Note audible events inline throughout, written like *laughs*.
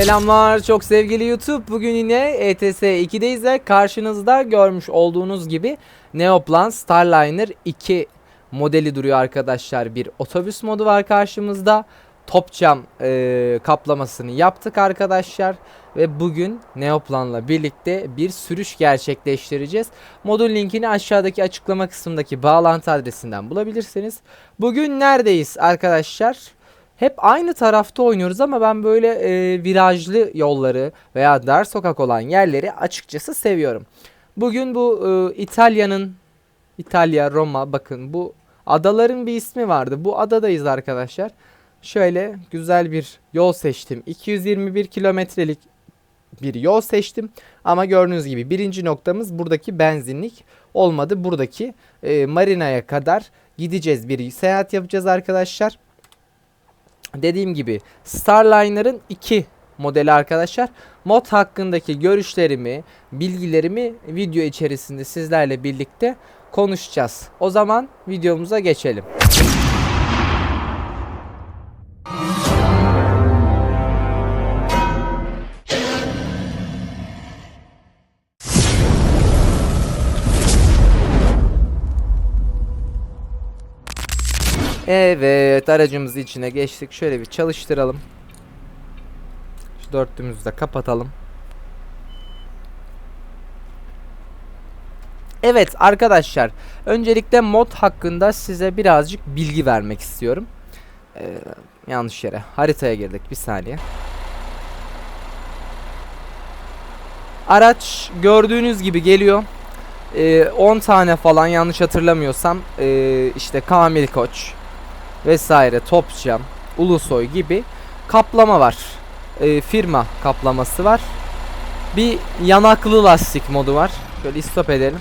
Selamlar çok sevgili YouTube. Bugün yine ETS 2'deyiz ve karşınızda görmüş olduğunuz gibi Neoplan Starliner 2 modeli duruyor arkadaşlar. Bir otobüs modu var karşımızda. Top cam e, kaplamasını yaptık arkadaşlar. Ve bugün Neoplan'la birlikte bir sürüş gerçekleştireceğiz. Modun linkini aşağıdaki açıklama kısmındaki bağlantı adresinden bulabilirsiniz. Bugün neredeyiz arkadaşlar? Hep aynı tarafta oynuyoruz ama ben böyle e, virajlı yolları veya dar sokak olan yerleri açıkçası seviyorum. Bugün bu e, İtalya'nın İtalya, Roma bakın bu adaların bir ismi vardı. Bu adadayız arkadaşlar. Şöyle güzel bir yol seçtim. 221 kilometrelik bir yol seçtim. Ama gördüğünüz gibi birinci noktamız buradaki benzinlik olmadı. Buradaki e, marinaya kadar gideceğiz. Bir seyahat yapacağız arkadaşlar. Dediğim gibi Starliner'ın 2 modeli arkadaşlar. Mod hakkındaki görüşlerimi, bilgilerimi video içerisinde sizlerle birlikte konuşacağız. O zaman videomuza geçelim. Evet aracımızı içine geçtik. Şöyle bir çalıştıralım. Şu dörtlüğümüzü de kapatalım. Evet arkadaşlar öncelikle mod hakkında size birazcık bilgi vermek istiyorum. Ee, yanlış yere haritaya girdik bir saniye. Araç gördüğünüz gibi geliyor. Ee, 10 tane falan yanlış hatırlamıyorsam ee, işte Kamil Koç, vesaire Topcam, Ulusoy gibi kaplama var. Ee, firma kaplaması var. Bir yanaklı lastik modu var. Şöyle istop edelim.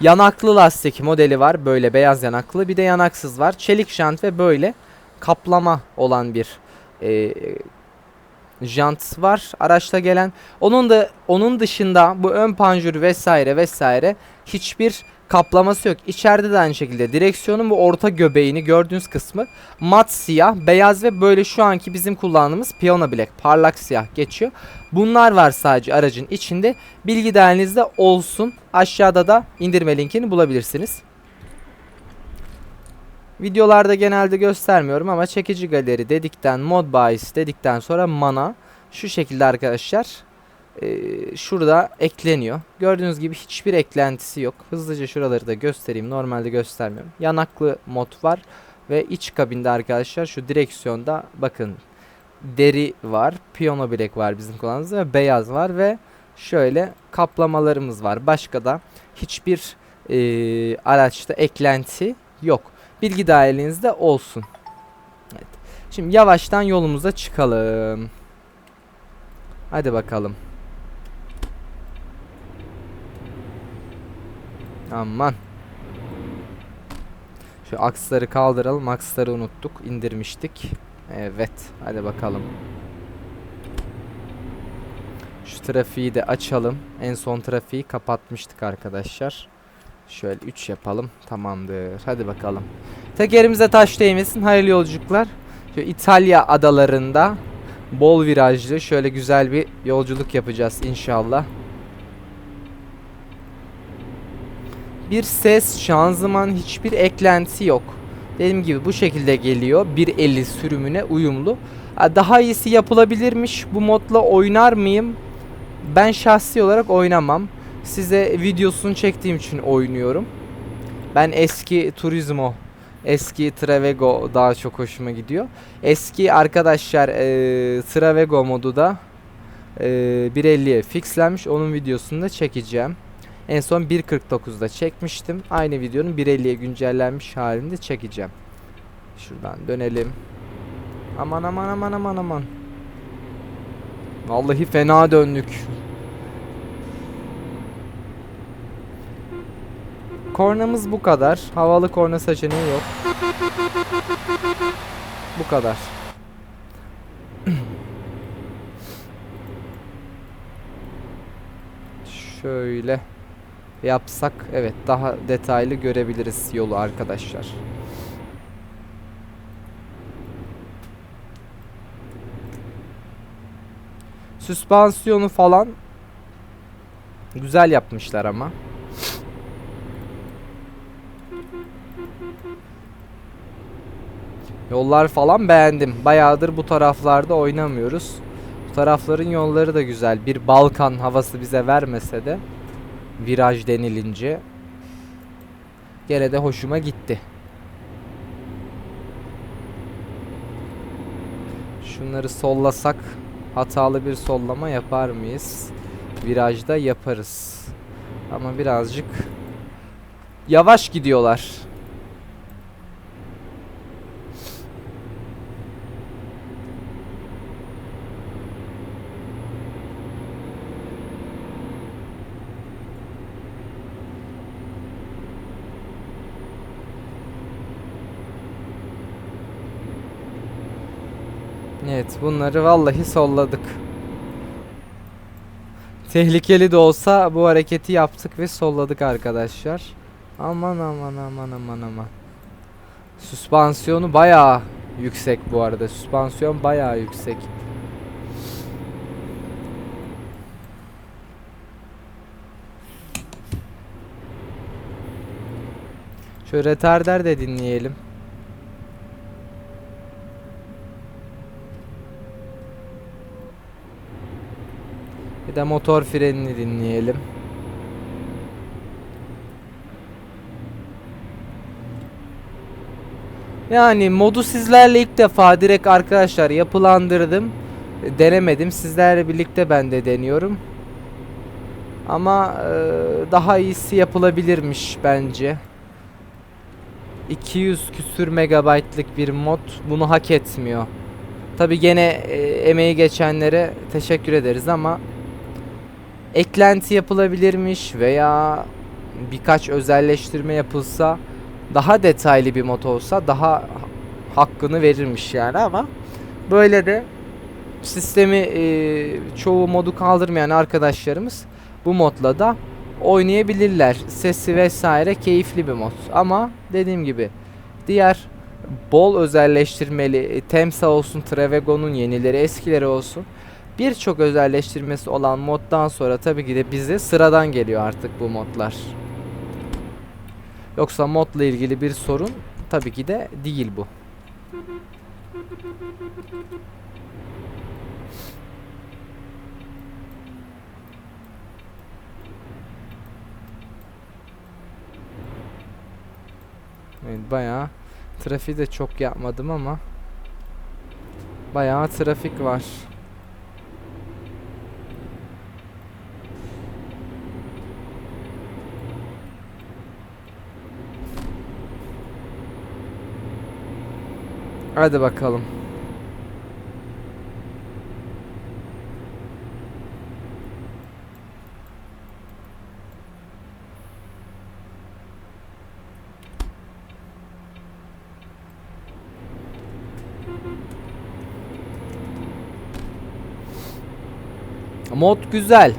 Yanaklı lastik modeli var. Böyle beyaz yanaklı. Bir de yanaksız var. Çelik jant ve böyle kaplama olan bir e, jant var araçta gelen. Onun da onun dışında bu ön panjur vesaire vesaire hiçbir kaplaması yok. İçeride de aynı şekilde direksiyonun bu orta göbeğini gördüğünüz kısmı mat siyah, beyaz ve böyle şu anki bizim kullandığımız piyano black parlak siyah geçiyor. Bunlar var sadece aracın içinde. Bilgi dahilinizde olsun. Aşağıda da indirme linkini bulabilirsiniz. Videolarda genelde göstermiyorum ama çekici galeri dedikten mod bahis dedikten sonra mana şu şekilde arkadaşlar ee, şurada ekleniyor. Gördüğünüz gibi hiçbir eklentisi yok. Hızlıca şuraları da göstereyim. Normalde göstermiyorum. Yanaklı mod var ve iç kabinde arkadaşlar şu direksiyonda bakın deri var. Piyano bilek var bizim kullandığımız ve beyaz var ve şöyle kaplamalarımız var. Başka da hiçbir e, araçta eklenti yok. Bilgi dahilinizde olsun. Evet. Şimdi yavaştan yolumuza çıkalım. Hadi bakalım. Aman. Şu aksları kaldıralım. Aksları unuttuk. indirmiştik. Evet. Hadi bakalım. Şu trafiği de açalım. En son trafiği kapatmıştık arkadaşlar. Şöyle 3 yapalım. Tamamdır. Hadi bakalım. Tekerimize taş değmesin. Hayırlı yolculuklar. Şu İtalya adalarında bol virajlı şöyle güzel bir yolculuk yapacağız inşallah. Bir ses, şanzıman hiçbir eklenti yok. Dediğim gibi bu şekilde geliyor. 1.50 sürümüne uyumlu. Daha iyisi yapılabilirmiş. Bu modla oynar mıyım? Ben şahsi olarak oynamam. Size videosunu çektiğim için oynuyorum. Ben eski Turismo, eski Travego daha çok hoşuma gidiyor. Eski arkadaşlar e, Travego modu da e, 1.50'ye fixlenmiş. Onun videosunu da çekeceğim. En son 1.49'da çekmiştim. Aynı videonun 1.50'ye güncellenmiş halinde çekeceğim. Şuradan dönelim. Aman aman aman aman aman. Vallahi fena döndük. Kornamız bu kadar. Havalı korna seçeneği yok. Bu kadar. *clears throat* Şöyle yapsak evet daha detaylı görebiliriz yolu arkadaşlar. Süspansiyonu falan güzel yapmışlar ama. Yollar falan beğendim. Bayağıdır bu taraflarda oynamıyoruz. Bu tarafların yolları da güzel. Bir Balkan havası bize vermese de viraj denilince gene de hoşuma gitti. Şunları sollasak hatalı bir sollama yapar mıyız? Virajda yaparız. Ama birazcık yavaş gidiyorlar. Evet bunları vallahi solladık. Tehlikeli de olsa bu hareketi yaptık ve solladık arkadaşlar. Aman aman aman aman aman. Süspansiyonu bayağı yüksek bu arada. Süspansiyon bayağı yüksek. Şöyle retarder de dinleyelim. De motor frenini dinleyelim. Yani modu sizlerle ilk defa direkt arkadaşlar yapılandırdım. Denemedim. Sizlerle birlikte ben de deniyorum. Ama e, daha iyisi yapılabilirmiş bence. 200 küsür megabaytlık bir mod bunu hak etmiyor. Tabi gene e, emeği geçenlere teşekkür ederiz ama eklenti yapılabilirmiş veya birkaç özelleştirme yapılsa daha detaylı bir mod olsa daha hakkını verirmiş yani ama böyle de sistemi e, çoğu modu kaldırmayan arkadaşlarımız bu modla da oynayabilirler. Sesi vesaire keyifli bir mod ama dediğim gibi diğer bol özelleştirmeli e, Temsa olsun, Trevego'nun yenileri, eskileri olsun birçok özelleştirmesi olan moddan sonra tabii ki de bize sıradan geliyor artık bu modlar. Yoksa modla ilgili bir sorun tabii ki de değil bu. Evet bayağı trafiği de çok yapmadım ama bayağı trafik var. Hadi bakalım. Mod güzel.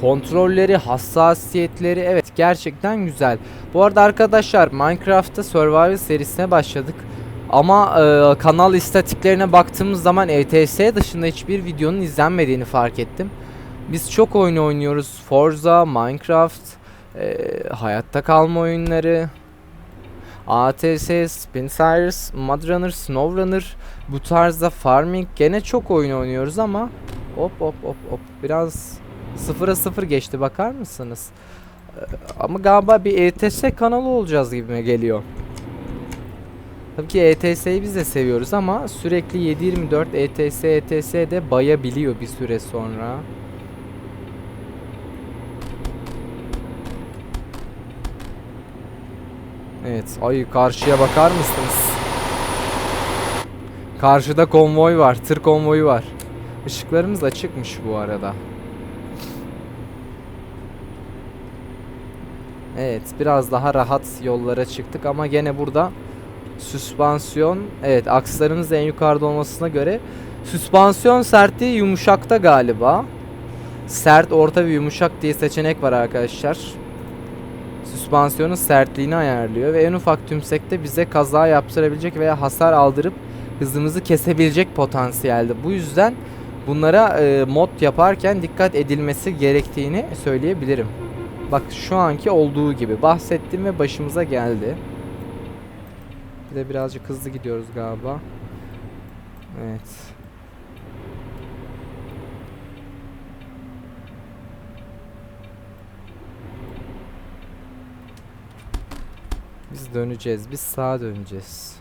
Kontrolleri, hassasiyetleri evet gerçekten güzel. Bu arada arkadaşlar Minecraft'ta Survival serisine başladık. Ama e, kanal istatiklerine baktığımız zaman ETS dışında hiçbir videonun izlenmediğini fark ettim. Biz çok oyun oynuyoruz. Forza, Minecraft, e, hayatta kalma oyunları, ATS, Spincers, Mudrunner, Snowrunner bu tarzda farming gene çok oyun oynuyoruz ama hop hop hop hop biraz sıfıra sıfır geçti bakar mısınız? E, ama galiba bir ETS kanalı olacağız gibi geliyor. Tabii ki ETS'yi biz de seviyoruz ama sürekli 7/24 ETS ETS de bayabiliyor bir süre sonra. Evet, ay karşıya bakar mısınız? Karşıda konvoy var, tır konvoyu var. Işıklarımız açıkmış bu arada. Evet, biraz daha rahat yollara çıktık ama gene burada Süspansiyon evet akslarımız en yukarıda olmasına göre süspansiyon sertliği yumuşakta galiba. Sert, orta ve yumuşak diye seçenek var arkadaşlar. Süspansiyonun sertliğini ayarlıyor ve en ufak tümsekte bize kaza yaptırabilecek veya hasar aldırıp hızımızı kesebilecek potansiyelde. Bu yüzden bunlara e, mod yaparken dikkat edilmesi gerektiğini söyleyebilirim. Bak şu anki olduğu gibi bahsettim ve başımıza geldi. Bir de birazcık hızlı gidiyoruz galiba. Evet. Biz döneceğiz. Biz sağa döneceğiz.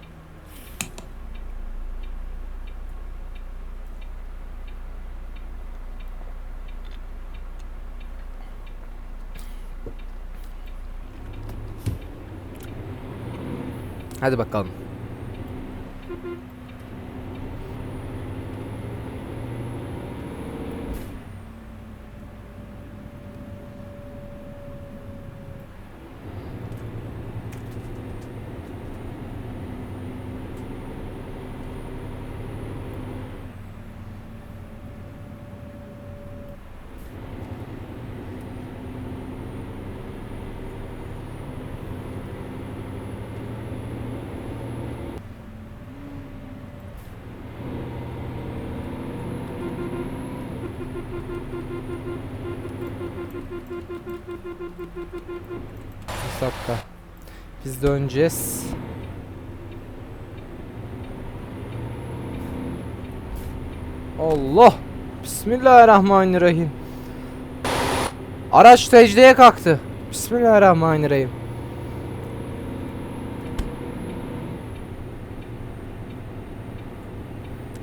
Hadi Hesapta. Biz döneceğiz. Allah. Bismillahirrahmanirrahim. Araç secdeye kalktı. Bismillahirrahmanirrahim.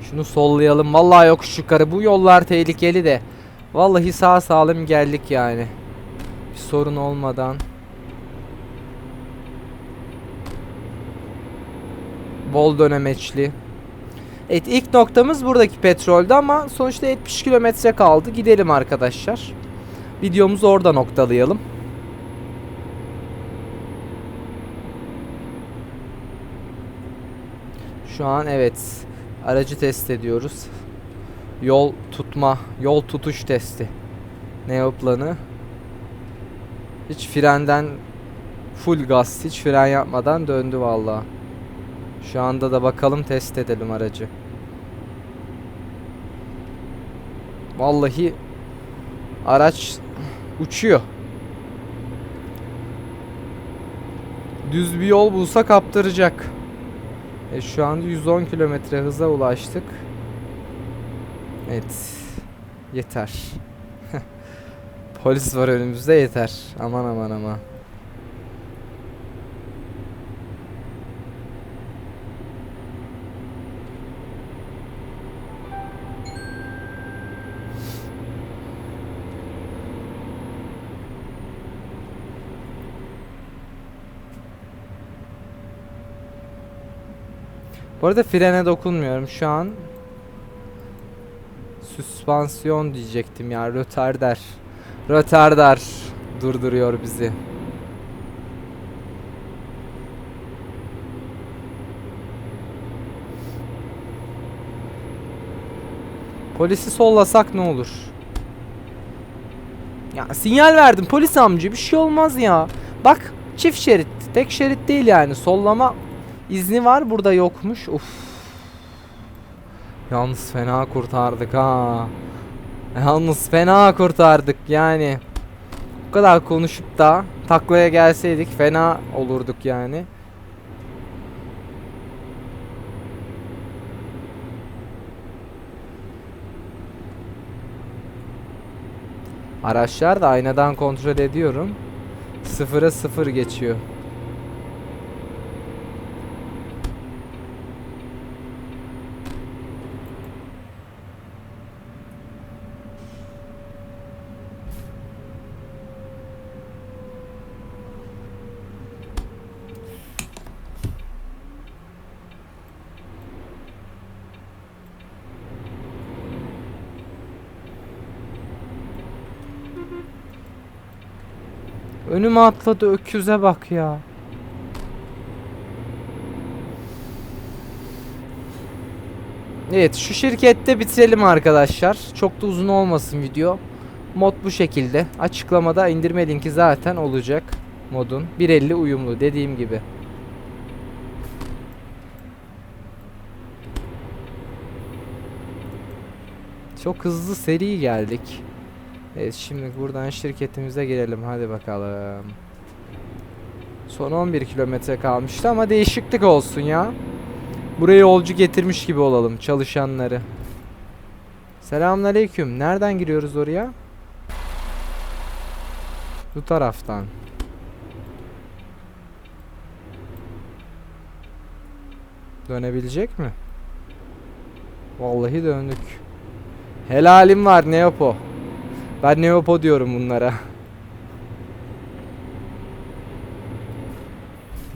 Şunu sollayalım. Vallahi yokuş yukarı. Bu yollar tehlikeli de. Vallahi sağ salim geldik yani. Bir sorun olmadan. Bol dönemeçli. Evet ilk noktamız buradaki petrolde ama sonuçta 70 kilometre kaldı. Gidelim arkadaşlar. Videomuzu orada noktalayalım. Şu an evet aracı test ediyoruz. Yol tutma, yol tutuş testi. Neo planı. Hiç frenden full gaz, hiç fren yapmadan döndü vallahi. Şu anda da bakalım test edelim aracı. Vallahi araç uçuyor. Düz bir yol bulsa kaptıracak. E şu anda 110 kilometre hıza ulaştık. Evet. Yeter. *laughs* Polis var önümüzde yeter. Aman aman aman. Bu arada frene dokunmuyorum şu an. Süspansiyon diyecektim ya. Rötardar. Rötardar durduruyor bizi. Polisi sollasak ne olur? Ya sinyal verdim polis amca bir şey olmaz ya. Bak çift şerit. Tek şerit değil yani. Sollama izni var burada yokmuş. Uf. Yalnız fena kurtardık ha. Yalnız fena kurtardık yani. Bu kadar konuşup da taklaya gelseydik fena olurduk yani. Araçlar da aynadan kontrol ediyorum. Sıfıra sıfır geçiyor. Önüme atladı öküze bak ya. Evet şu şirkette bitirelim arkadaşlar. Çok da uzun olmasın video. Mod bu şekilde. Açıklamada indirme linki zaten olacak modun. 1.50 uyumlu dediğim gibi. Çok hızlı seri geldik. Evet şimdi buradan şirketimize girelim hadi bakalım. Son 11 kilometre kalmıştı ama değişiklik olsun ya. Buraya yolcu getirmiş gibi olalım çalışanları. Selamünaleyküm. Nereden giriyoruz oraya? Bu taraftan. Dönebilecek mi? Vallahi döndük. Helalim var Neopo. Ben Neopo diyorum bunlara.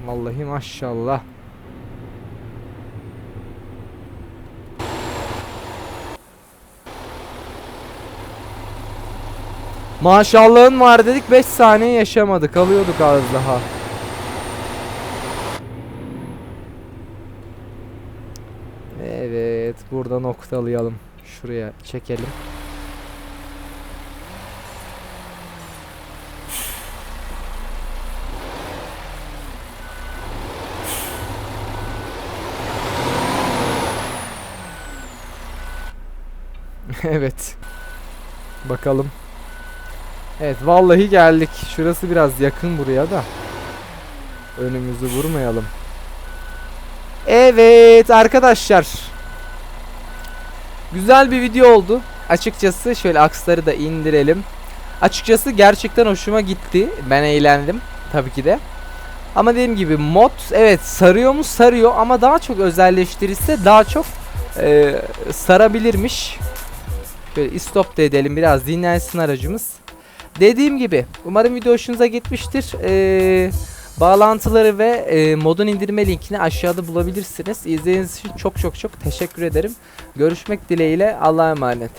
Vallahi maşallah. Maşallahın var dedik 5 saniye yaşamadık. Alıyorduk az daha. Evet, burada noktalayalım. Şuraya çekelim. *laughs* evet. Bakalım. Evet, vallahi geldik. Şurası biraz yakın buraya da. Önümüzü vurmayalım. Evet arkadaşlar. Güzel bir video oldu. Açıkçası şöyle aksları da indirelim. Açıkçası gerçekten hoşuma gitti. Ben eğlendim tabii ki de. Ama dediğim gibi mod evet sarıyor mu sarıyor ama daha çok özelleştirirse daha çok e, sarabilirmiş. Şöyle stop da edelim biraz dinlensin aracımız. Dediğim gibi umarım video hoşunuza gitmiştir. Eee Bağlantıları ve e, modun indirme linkini aşağıda bulabilirsiniz. İzlediğiniz için çok çok çok teşekkür ederim. Görüşmek dileğiyle Allah'a emanet.